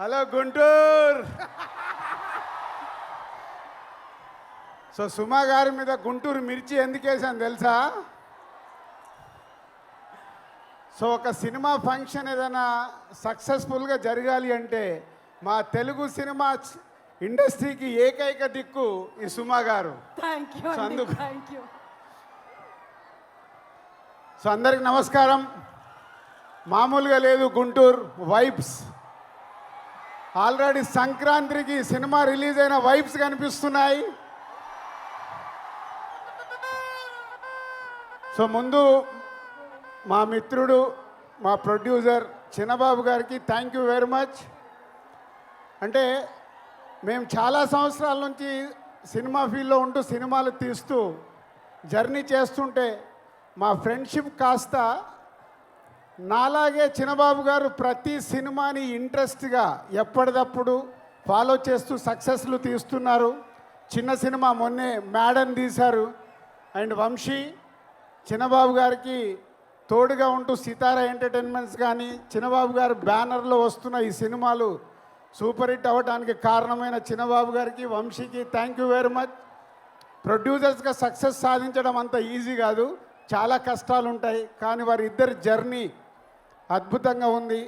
Hello Guntur. So సుమా గారి మీద గుంటూరు మిర్చి ఎందుకు వేసాను తెలుసా? సో ఒక సినిమా ఫంక్షన్ ఏదైనా సక్సెస్ఫుల్గా జరగాలి అంటే మా తెలుగు సినిమా ఇండస్ట్రీకి ఏకైక దిక్కు ఈ సుమా గారు. సో అందరికి నమస్కారం. మామూలుగా లేదు గుంటూరు వైబ్స్. ఆల్రెడీ సంక్రాంతికి సినిమా రిలీజ్ అయిన వైబ్స్ కనిపిస్తున్నాయి. సో ముందు మా మిత్రుడు మా ప్రొడ్యూసర్ చిన్నబాబు గారికి థ్యాంక్ యూ వెరీ మచ్ అంటే మేము చాలా సంవత్సరాల నుంచి సినిమా ఫీల్డ్లో ఉంటూ సినిమాలు తీస్తూ జర్నీ చేస్తుంటే మా ఫ్రెండ్షిప్ కాస్త నాలాగే చిన్నబాబు గారు ప్రతి సినిమాని ఇంట్రెస్ట్గా ఎప్పటికప్పుడు ఫాలో చేస్తూ సక్సెస్లు తీస్తున్నారు. చిన్న సినిమా మొన్నే మేడన్ తీశారు. అండ్ వంశీ చిన్నబాబు గారికి తోడుగా ఉంటూ సితారా ఎంటర్టైన్మెంట్స్ కానీ చిన్నబాబు గారు బ్యానర్లో వస్తున్న ఈ సినిమాలు సూపర్ హిట్ అవ్వడానికి కారణమైన చిన్నబాబు గారికి వంశీకి థ్యాంక్ యూ వెరీ మచ్. ప్రొడ్యూసర్స్గా సక్సెస్ సాధించడం అంత ఈజీ కాదు. చాలా కష్టాలు ఉంటాయి కానీ వారిద్దరి జర్నీ అద్భుతంగా ఉంది.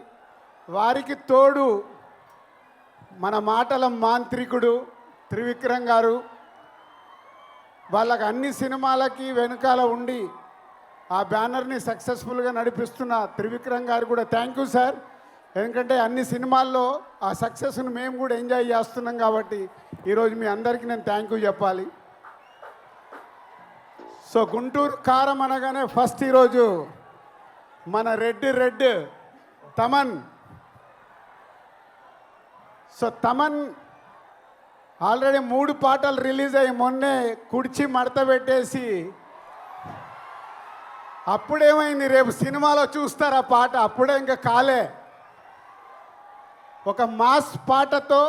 వారికి తోడు మన మాటల మాంత్రికుడు త్రివిక్రమ్ గారు. వాళ్ళకి అన్ని సినిమాలకి వెనుకాల ఉండి ఆ బ్యానర్ని సక్సెస్ఫుల్గా నడిపిస్తున్న త్రివిక్రమ్ గారు కూడా థ్యాంక్ యూ సార్. ఎందుకంటే అన్ని సినిమాల్లో ఆ సక్సెస్ను మేము కూడా ఎంజాయ్ చేస్తున్నాం కాబట్టి ఈరోజు మీ అందరికీ నేను థ్యాంక్ యూ చెప్పాలి. సో గుంటూరు కారం అనగానే ఫస్ట్ ఈరోజు మన red red Thaman. So Thaman already మూడు పాటలు రిలీజ్ అయ్యి మొన్నే కుడిచి మడత పెట్టేసి అప్పుడేమైంది రేపు సినిమాలో చూస్తారు ఆ పాట? అప్పుడే ఇంకా కాలే. ఒక మాస్ పాటతో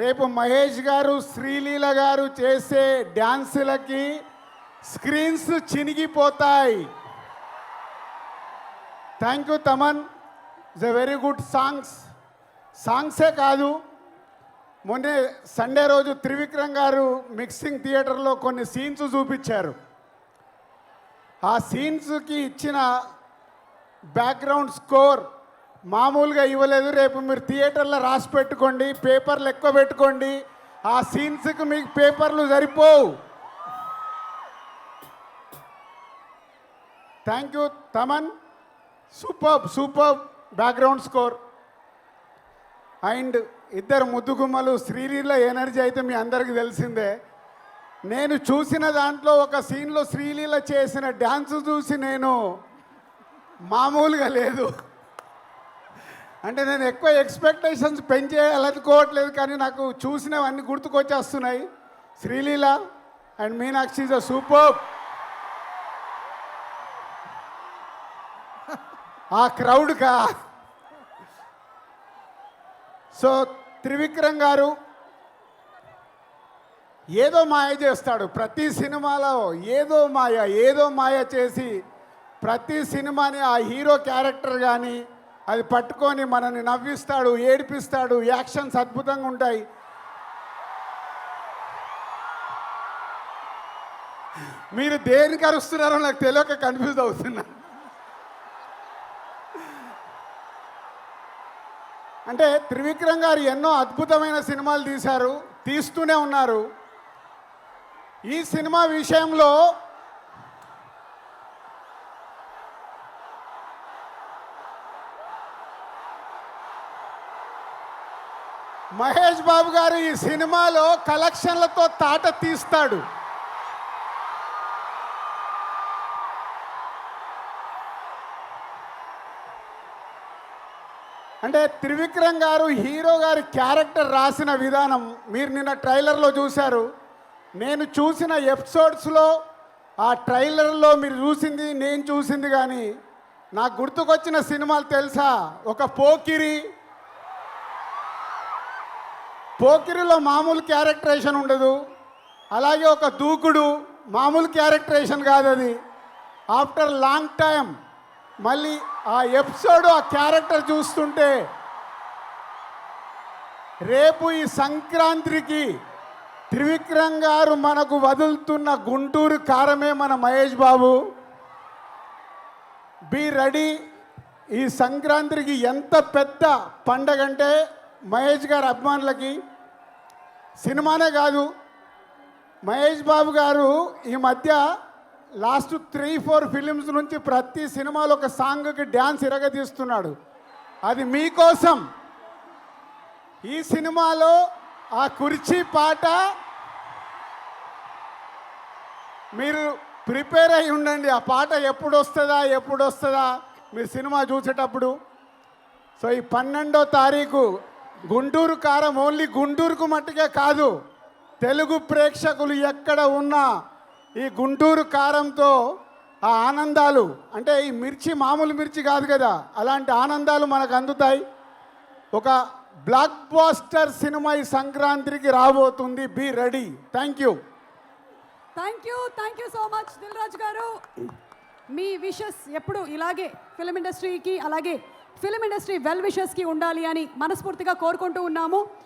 రేపు మహేష్ గారు శ్రీలీల గారు చేసే డ్యాన్సులకి screens చినిగిపోతాయి. Thank you Thaman is a very good songs సాంగ్సే కాదు. మొన్నే సండే రోజు త్రివిక్రమ్ గారు మిక్సింగ్ థియేటర్లో కొన్ని సీన్స్ చూపించారు. ఆ సీన్స్కి ఇచ్చిన బ్యాక్గ్రౌండ్ స్కోర్ మామూలుగా ఇవ్వలేదు. రేపు మీరు థియేటర్లో రాసి పెట్టుకోండి పేపర్లు ఎక్కువ పెట్టుకోండి. ఆ సీన్స్కి మీకు పేపర్లు సరిపోవు. Thank you Thaman super super background score and ఇద్దరు ముద్దుగుమ్మలు శ్రీలీల ఎనర్జీ అయితే మీ అందరికీ తెలిసిందే. నేను చూసిన దాంట్లో ఒక సీన్లో శ్రీలీల చేసిన డ్యాన్స్ చూసి నేను మామూలుగా లేదు. అంటే నేను ఎక్కువ ఎక్స్పెక్టేషన్స్ పెంచేయాలనుకోవట్లేదు కానీ నాకు చూసినవన్నీ గుర్తుకొచ్చేస్తున్నాయి. Sreeleela and Meenakshi is a super ఆ క్రౌడ్కా సో త్రివిక్రమ్ గారు ఏదో మాయ చేస్తాడు. ప్రతి సినిమాలో ఏదో మాయ ఏదో మాయ చేసి ప్రతి సినిమాని ఆ హీరో క్యారెక్టర్ కానీ అది పట్టుకొని మనల్ని నవ్విస్తాడు ఏడిపిస్తాడు. యాక్షన్స్ అద్భుతంగా ఉంటాయి. మీరు దేనికి అరుస్తున్నారో నాకు తెలియక కన్ఫ్యూజ్ అవుతున్నా. అంటే త్రివిక్రమ్ గారు ఎన్నో అద్భుతమైన సినిమాలు తీశారు తీస్తూనే ఉన్నారు. ఈ సినిమా విషయంలో మహేష్ బాబు గారు ఈ సినిమాలో కలెక్షన్లతో తాట తీస్తాడు. అంటే త్రివిక్రమ్ గారు హీరో గారి క్యారెక్టర్ రాసిన విధానం మీరు నిన్న ట్రైలర్లో చూశారు. నేను చూసిన ఎపిసోడ్స్లో ఆ ట్రైలర్లో మీరు చూసింది నేను చూసింది కానీ నాకు గుర్తుకొచ్చిన సినిమాలు తెలుసా? ఒక పోకిరి. పోకిరిలో మామూలు క్యారెక్టరేషన్ ఉండదు. అలాగే ఒక దూకుడు మామూలు క్యారెక్టరేషన్ కాదు అది ఆఫ్టర్ లాంగ్ టైం మళ్ళీ ఆ ఎపిసోడ్ ఆ క్యారెక్టర్ చూస్తుంటే రేపు ఈ సంక్రాంతికి త్రివిక్రమ్ గారు మనకు వదులుతున్న గుంటూరు కారమే మన మహేష్ బాబు. Be ready. ఈ సంక్రాంతికి ఎంత పెద్ద పండగ అంటే మహేష్ గారి అభిమానులకి సినిమానే కాదు. మహేష్ బాబు గారు ఈ మధ్య లాస్ట్ త్రీ ఫోర్ ఫిలిమ్స్ నుంచి ప్రతి సినిమాలో ఒక సాంగ్కి డ్యాన్స్ ఇరగదీస్తున్నాడు. అది మీకోసం. ఈ సినిమాలో ఆ కుర్చీ పాట మీరు ప్రిపేర్ అయి ఉండండి. ఆ పాట ఎప్పుడు వస్తుందా ఎప్పుడు వస్తుందా మీరు సినిమా చూసేటప్పుడు. సో ఈ పన్నెండో తారీఖు గుంటూరు కారం ఓన్లీ గుంటూరుకు మట్టుకే కాదు. తెలుగు ప్రేక్షకులు ఎక్కడ ఉన్నా ఈ గుంటూరు కారంతో ఆ ఆనందాలు అంటే ఈ మిర్చి మామూలు మిర్చి కాదు కదా అలాంటి ఆనందాలు మనకు అందుతాయి. ఒక బ్లాక్ బాస్టర్ సినిమా ఈ సంక్రాంతికి రాబోతుంది. Be ready. Thank you. Thank you thank you so much Dilraj garu. Me wishes ఎప్పుడు ఇలాగే ఫిలిం ఇండస్ట్రీకి అలాగే ఫిలిం ఇండస్ట్రీ వెల్ విషెస్కి ఉండాలి అని మనస్ఫూర్తిగా కోరుకుంటూ ఉన్నాము.